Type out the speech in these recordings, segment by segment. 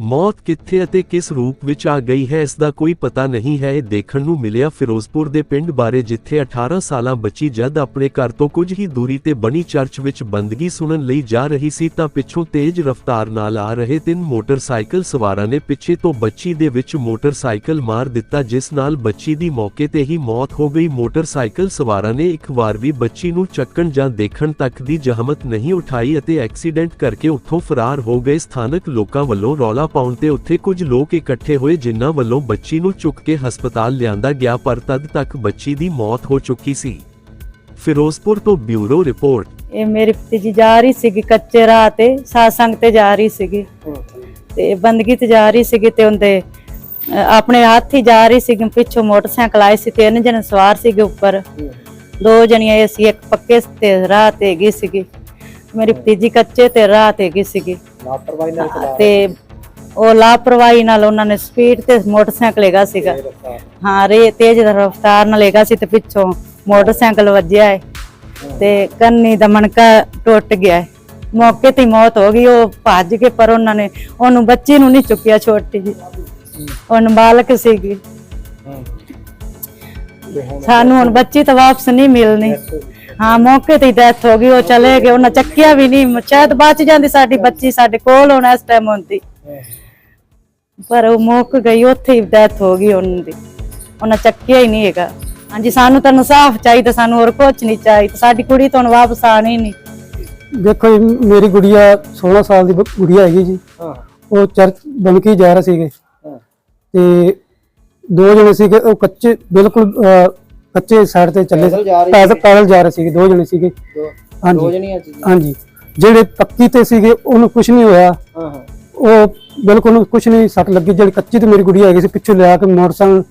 ਮੌਤ ਕਿੱਥੇ ਅਤੇ ਕਿਸ ਰੂਪ ਵਿੱਚ ਆ ਗਈ ਹੈ, ਇਸ ਦਾ ਕੋਈ ਪਤਾ ਨਹੀਂ ਹੈ। ਇਹ ਦੇਖਣ ਨੂੰ ਮਿਲਿਆ ਫਿਰੋਜ਼ਪੁਰ ਦੇ ਪਿੰਡ ਬਾਰੇ, ਜਿੱਥੇ 18 ਸਾਲਾਂ ਬੱਚੀ ਜਦ ਆਪਣੇ ਘਰ ਤੋਂ ਕੁਝ ਹੀ ਦੂਰੀ ਤੇ ਬਣੀ ਚਰਚ ਵਿੱਚ ਬੰਦਗੀ ਸੁਣਨ ਲਈ ਜਾ ਰਹੀ ਸੀ, ਤਾਂ ਪਿੱਛੋਂ ਤੇਜ਼ ਰਫ਼ਤਾਰ ਨਾਲ ਆ ਰਹੇ ਤਿੰਨ ਮੋਟਰਸਾਈਕਲ ਸਵਾਰਾਂ ਨੇ ਪਿੱਛੇ ਤੋਂ ਬੱਚੀ ਦੇ ਵਿੱਚ ਮੋਟਰਸਾਈਕਲ ਮਾਰ ਦਿੱਤਾ, ਜਿਸ ਨਾਲ ਬੱਚੀ ਦੀ ਮੌਕੇ ਤੇ ਹੀ ਮੌਤ ਹੋ ਗਈ। ਮੋਟਰਸਾਈਕਲ ਸਵਾਰਾਂ ਨੇ ਇੱਕ ਵਾਰ ਵੀ ਬੱਚੀ ਨੂੰ ਚੱਕਣ ਜਾਂ ਦੇਖਣ ਤੱਕ ਦੀ ਜਹਮਤ ਨਹੀਂ ਉਠਾਈ ਅਤੇ ਐਕਸੀਡੈਂਟ ਕਰਕੇ ਉੱਥੋਂ ਫਰਾਰ ਹੋ ਗਏ। ਸਥਾਨਕ ਲੋਕਾਂ ਵੱਲੋਂ ਰੌਲਾ ਪਾਉਣ ਤੇ ਉੱਥੇ ਕੁਝ ਲੋਕ ਇਕੱਠੇ ਹੋਏ ਜਿਨ੍ਹਾਂ ਵੱਲੋਂ ਬੱਚੀ ਨੂੰ ਚੁੱਕ ਕੇ ਹਸਪਤਾਲ ਲਿਆਂਦਾ ਗਿਆ ਪਰ ਤਦ ਤੱਕ ਬੱਚੀ ਦੀ ਮੌਤ ਹੋ ਚੁੱਕੀ ਸੀ। ਫਿਰੋਜ਼ਪੁਰ ਤੋਂ ਬਿਊਰੋ ਰਿਪੋਰਟ। ਇਹ ਮੇਰੀ ਭਤੀਜੀ ਜਾ ਰਹੀ ਸੀਗੀ ਕੱਚੇ ਰਾਹ ਤੇ ਸਾਸੰਗ ਤੇ ਜਾ ਰਹੀ ਸੀਗੀ। ਤੇ ਬੰਦਗੀ ਤੇ ਜਾ ਰਹੀ ਸੀਗੀ ਤੇ ਉਹਦੇ ਆਪਣੇ ਹੱਥ ਹੀ ਜਾ ਰਹੀ ਸੀਗੀ ਪਿੱਛੋਂ ਮੋਟਰਸਾਈਕਲ ਆਏ ਸੀ ਤਿੰਨ ਜਣੇ ਸਵਾਰ ਸੀਗੇ ਉੱਪਰ। ਦੋ ਜਣੀਆਂ ਇਹ ਸੀ ਇੱਕ ਪੱਕੇ ਤੇ ਰਾਹ ਤੇ ਗਈ ਸੀਗੀ। ਮੇਰੀ ਭਤੀਜੀ ਕੱਚੇ ਤੇ ਰਾਹ ਤੇ ਗਈ ਸੀਗੀ। ਲਾਪਰਵਾਹੀ ਨਾਲ ਚਲਾ ਤੇ ਉਹ ਲਾਪਰਵਾਹੀ ਨਾਲ ਉਹਨਾਂ ਨੇ ਸਪੀਡ ਤੇ ਮੋਟਰਸਾਈਕਲ ਹੈਗਾ ਸੀਗਾ। ਹਾਂ ਰੇ ਤੇਜ਼ ਰਫ਼ਤਾਰ ਨਾਲ ਹੈਗਾ ਸੀ ਤੇ ਪਿੱਛੋਂ ਮੋਟਰਸਾਈਕਲ ਵੱਜਿਆ ਹੈ ਤੇ ਕੰਨੀ ਦਾ ਮਣਕਾ ਟੁੱਟ ਗਿਆ ਹੈ ਮੌਕੇ ਤੇ ਹੀ ਮੌਤ ਹੋ ਗਈ ਉਹ ਭੱਜ ਕੇ ਪਰ ਉਹਨਾਂ ਨੇ ਉਹਨੂੰ ਬੱਚੀ ਨੂੰ ਨਹੀਂ ਚੁੱਕਿਆ ਛੋਟੀ ਜੀ ਉਹ ਨਾਬਾਲਗ ਸੀਗੀ। ਸਾਨੂੰ ਹੁਣ ਬੱਚੀ ਤਾਂ ਵਾਪਸ ਨਹੀਂ ਮਿਲਣੀ। ਹਾਂ ਮੌਕੇ ਤੇ ਡੈਥ ਹੋ ਗਈ ਉਹ ਚਲੇ ਗਏ ਉਹਨਾਂ ਚੱਕਿਆ ਵੀ ਨਹੀਂ ਸ਼ਾਇਦ ਬਚ ਜਾਂਦੀ ਸਾਡੀ ਬੱਚੀ ਸਾਡੇ ਕੋਲ ਹੁਣ ਇਸ ਟਾਈਮ ਹੁੰਦੀ ਪਰ ਉਹ ਮੁੱਕ ਗਈ ਉੱਥੇ ਹੀ ਡੈਥ ਹੋ ਗਈ ਉਹਨਾਂ ਦੀ। ਉਹਨਾਂ ਚੱਕਿਆ ਹੀ ਨਹੀਂ ਹੈਗਾ। ਹਾਂਜੀ ਸਾਨੂੰ ਤਾਂ ਇਨਸਾਫ ਚਾਹੀਦਾ ਸਾਨੂੰ ਹੋਰ ਕੁਝ ਨਹੀਂ ਚਾਹੀਦਾ। ਸਾਡੀ ਕੁੜੀ ਤਾਂ ਵਾਪਸ ਆਣੀ ਨਹੀਂ। ਦੇਖੋ ਜੀ ਮੇਰੀ ਗੁੜੀਆ 16 ਸਾਲ ਦੀ ਬ- ਗੁੜੀਆ ਹੈਗੀ ਜੀ। ਹਾਂ। ਉਹ ਚਰਚ ਬਣ ਕੇ ਜਾ ਰਹੇ ਸੀਗੇ। ਹਾਂ। ਤੇ ਦੋ ਜਣੇ ਸੀਗੇ ਉਹ ਕੱਚੇ ਬਿਲਕੁਲ ਅਹ, ਕੱਚੇ ਸਾਈਡ ਤੇ ਚੱਲੇ ਪੈਦਲ ਜਾ ਰਹੇ ਪੈਦਲ ਸੀਗੇ? ਪੈਦਲ ਜਾ ਰਹੇ ਸੀਗੇ ਦੋ ਜਣੇ ਸੀਗੇ। ਦੋ ਦੋ ਹਾਂਜੀ ਜਣੀਆਂ ਸੀ ਹਾਂਜੀ। ਜਿਹੜੇ ਪੱਕੀ ਤੇ ਸੀਗੇ ਉਹਨੂੰ ਕੁਝ ਨਹੀਂ ਹੋਇਆ। ਹਾਂ ਹਾਂ। ਉਹ ਬਿਲਕੁਲ ਕੁਝ ਨਹੀਂ ਸੱਟ ਲੱਗੀ। ਜਿਹੜੀ ਕੱਚੀ ਤੇ ਮੇਰੀ ਗੁੜੀਆ ਹੈਗੀ ਸੀ ਪਿੱਛੇ ਲਿਆ ਕੇ ਮੋਟਰਸਾਈਕਲ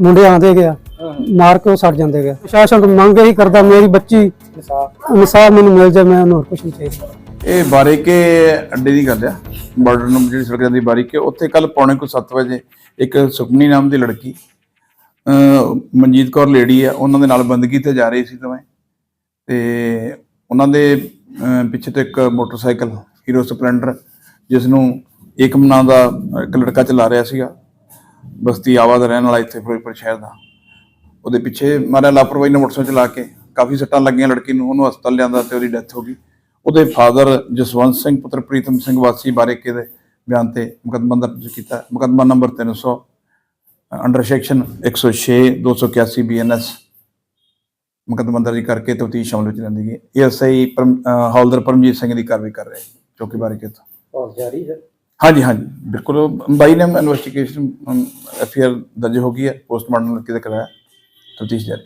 ਮੁੰਡੇ ਆਂਦੇ ਗਿਆ ਹਾਂ ਮਾਰ ਕੇ ਉਹ ਸੜ ਜਾਂਦੇ ਗਿਆ ਪ੍ਰਸ਼ਾਸਨ ਤੋਂ ਮੰਗ ਇਹੀ ਕਰਦਾ ਮੇਰੀ ਬੱਚੀ ਇਨਸਾਫ। ਮੈਨੂੰ ਮਿਲ ਜਾਏ ਮੈਂ ਉਹਨੂੰ ਹੋਰ ਕੁਝ ਨਹੀਂ ਚਾਹੀਦਾ। ਇਹ ਬਾਰੀਕੇ ਅੱਡੇ ਦੀ ਗੱਲ ਆ। ਬਾਰਡਰ ਨੂੰ ਜਿਹੜੀ ਸੜਕ ਜਾਂਦੀ ਬਾਰੀਕੇ ਉੱਥੇ ਕੱਲ ਪੌਣੇ ਕੋ 7 ਵਜੇ ਇੱਕ ਸੁਖਮਨੀ ਨਾਮ ਦੀ ਲੜਕੀ ਮਨਜੀਤ ਕੌਰ ਲੇਡੀ ਆ, ਉਹਨਾਂ ਦੇ ਨਾਲ ਬੰਦਗੀ ਤੇ ਜਾ ਰਹੀ ਸੀ ਤਵੇਂ ਤੇ ਉਹਨਾਂ ਦੇ ਪਿੱਛੇ ਤੋਂ ਇੱਕ ਮੋਟਰਸਾਈਕਲ ਹੀਰੋ ਸਪਲੈਂਡਰ ਜਿਸ ਨੂੰ ਏਕਮ ਨਾਂ ਦਾ ਇੱਕ ਲੜਕਾ ਚਲਾ ਰਿਹਾ ਸੀਗਾ। ਬਸਤੀ ਆਵਾ ਦਾ ਰਹਿਣ ਵਾਲਾ ਇੱਥੇ ਫਿਰੋਜ਼ਪੁਰ ਸ਼ਹਿਰ ਦਾ। ਉਹਦੇ ਪਿੱਛੇ ਮਾਰਿਆ ਲਾਪਰਵਾਹੀ ਨਾਲ ਮੋਟਰਸਾਈਕਲ ਚਲਾ ਕੇ। ਕਾਫੀ ਸੱਟਾਂ ਲੱਗੀਆਂ ਲੜਕੀ ਨੂੰ, ਉਹਨੂੰ ਹਸਪਤਾਲ ਲਿਆਂਦਾ ਤੇ ਉਹਦੀ ਡੈਥ ਹੋ ਗਈ। ਉਹਦੇ ਫਾਦਰ ਜਸਵੰਤ ਸਿੰਘ, ਪੁੱਤਰ ਪ੍ਰੀਤਮ ਸਿੰਘ ਵਾਸੀ ਬਾਰੇ ਕਿਹਦੇ ਬਿਆਨ ਤੇ ਮੁਕੱਦਮਾ ਦਰਜ ਕੀਤਾ। ਮੁਕੱਦਮਾ ਨੰਬਰ 300 ਅੰਡਰ ਸੈਕਸ਼ਨ 106 281 ਬੀਐਨਐਸ ਮੁਕੱਦਮਾ ਦਰਜ ਕਰਕੇ ਤਫਤੀਸ਼ ਸ਼ਾਮਲ ਵਿੱਚ ਲੈਂਦੀ ਗਈ। ਏਐਸਆਈ ਹੌਲਦਰ ਪਰਮਜੀਤ ਸਿੰਘ ਦੀ ਕਾਰਵਾਈ ਕਰ ਰਹੇ ਚੌਕੀ ਬਾਰੇਕੇ ਤੋਂ। ਬਹੁਤ ਜਾਰੀ ਹੈ। ਹਾਂਜੀ ਹਾਂਜੀ ਬਿਲਕੁਲ। ਬਾਈ ਨੇ ਇਨਵੈਸਟੀਗੇਸ਼ਨ ਐਫਆਰ ਦਰਜ ਹੋ ਗਈ ਹੈ ਪੋਸਟਮਾਰਟਮ ਕਿਤੇ ਕਰਾਇਆ ਤਫਤੀਸ਼ ਜਾਰੀ।